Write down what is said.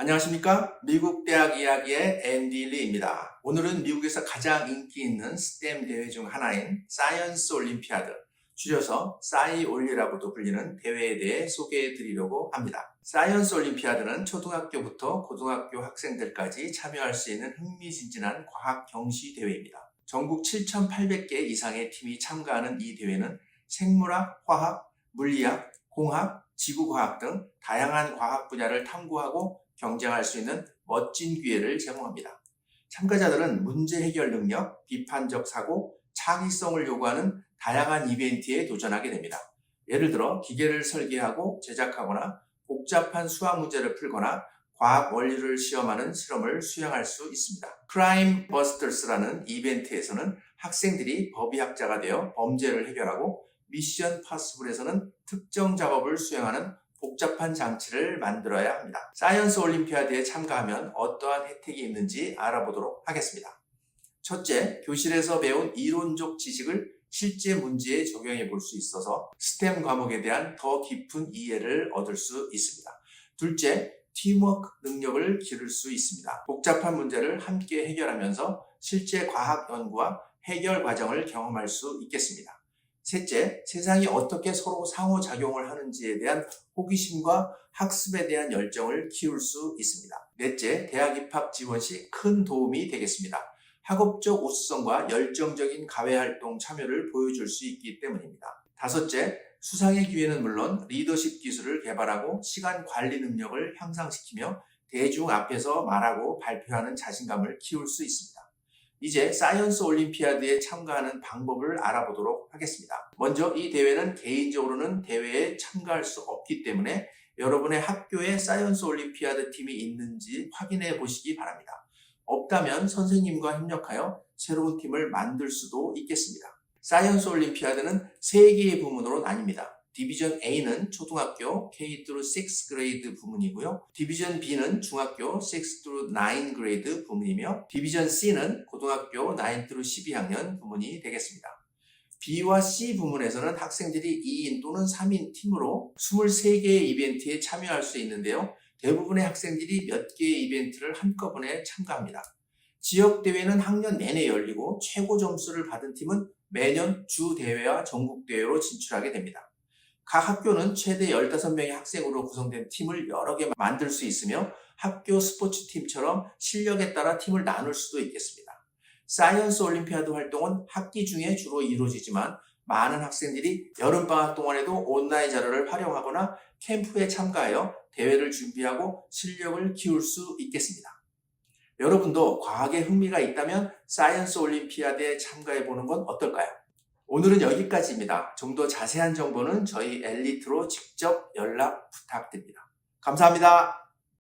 안녕하십니까? 미국 대학 이야기의 앤디 리입니다. 오늘은 미국에서 가장 인기 있는 스템 대회 중 하나인 사이언스 올림피아드, 줄여서 싸이올리라고도 불리는 대회에 대해 소개해 드리려고 합니다. 사이언스 올림피아드는 초등학교부터 고등학교 학생들까지 참여할 수 있는 흥미진진한 과학 경시 대회입니다. 전국 7,800개 이상의 팀이 참가하는 이 대회는 생물학, 화학, 물리학, 공학, 지구과학 등 다양한 과학 분야를 탐구하고 경쟁할 수 있는 멋진 기회를 제공합니다. 참가자들은 문제 해결 능력, 비판적 사고, 창의성을 요구하는 다양한 이벤트에 도전하게 됩니다. 예를 들어 기계를 설계하고 제작하거나 복잡한 수학 문제를 풀거나 과학 원리를 시험하는 실험을 수행할 수 있습니다. 크라임 버스터스라는 이벤트에서는 학생들이 법의학자가 되어 범죄를 해결하고 미션 파스블에서는 특정 작업을 수행하는 복잡한 장치를 만들어야 합니다. 사이언스 올림피아드에 참가하면 어떠한 혜택이 있는지 알아보도록 하겠습니다. 첫째, 교실에서 배운 이론적 지식을 실제 문제에 적용해 볼 수 있어서 스템 과목에 대한 더 깊은 이해를 얻을 수 있습니다. 둘째, 팀워크 능력을 기를 수 있습니다. 복잡한 문제를 함께 해결하면서 실제 과학 연구와 해결 과정을 경험할 수 있겠습니다. 셋째, 세상이 어떻게 서로 상호작용을 하는지에 대한 호기심과 학습에 대한 열정을 키울 수 있습니다. 넷째, 대학 입학 지원 시 큰 도움이 되겠습니다. 학업적 우수성과 열정적인 가외 활동 참여를 보여줄 수 있기 때문입니다. 다섯째, 수상의 기회는 물론 리더십 기술을 개발하고 시간 관리 능력을 향상시키며 대중 앞에서 말하고 발표하는 자신감을 키울 수 있습니다. 이제 사이언스 올림피아드에 참가하는 방법을 알아보도록 하겠습니다. 먼저 이 대회는 개인적으로는 대회에 참가할 수 없기 때문에 여러분의 학교에 사이언스 올림피아드 팀이 있는지 확인해 보시기 바랍니다. 없다면 선생님과 협력하여 새로운 팀을 만들 수도 있겠습니다. 사이언스 올림피아드는 3개의 부문으로 나뉩니다. 디비전 A는 초등학교 K 6 그레이드 부문이고요. 디비전 B는 중학교 6 9 그레이드 부문이며 디비전 C는 고등학교 9 12학년 부문이 되겠습니다. B와 C 부문에서는 학생들이 2인 또는 3인 팀으로 23개의 이벤트에 참여할 수 있는데요. 대부분의 학생들이 몇 개의 이벤트를 한꺼번에 참가합니다. 지역 대회는 학년 내내 열리고 최고 점수를 받은 팀은 매년 주 대회와 전국 대회로 진출하게 됩니다. 각 학교는 최대 15명의 학생으로 구성된 팀을 여러 개 만들 수 있으며 학교 스포츠 팀처럼 실력에 따라 팀을 나눌 수도 있겠습니다. 사이언스 올림피아드 활동은 학기 중에 주로 이루어지지만 많은 학생들이 여름방학 동안에도 온라인 자료를 활용하거나 캠프에 참가하여 대회를 준비하고 실력을 키울 수 있겠습니다. 여러분도 과학에 흥미가 있다면 사이언스 올림피아드에 참가해 보는 건 어떨까요? 오늘은 여기까지입니다. 좀 더 자세한 정보는 저희 엘리트로 직접 연락 부탁드립니다. 감사합니다.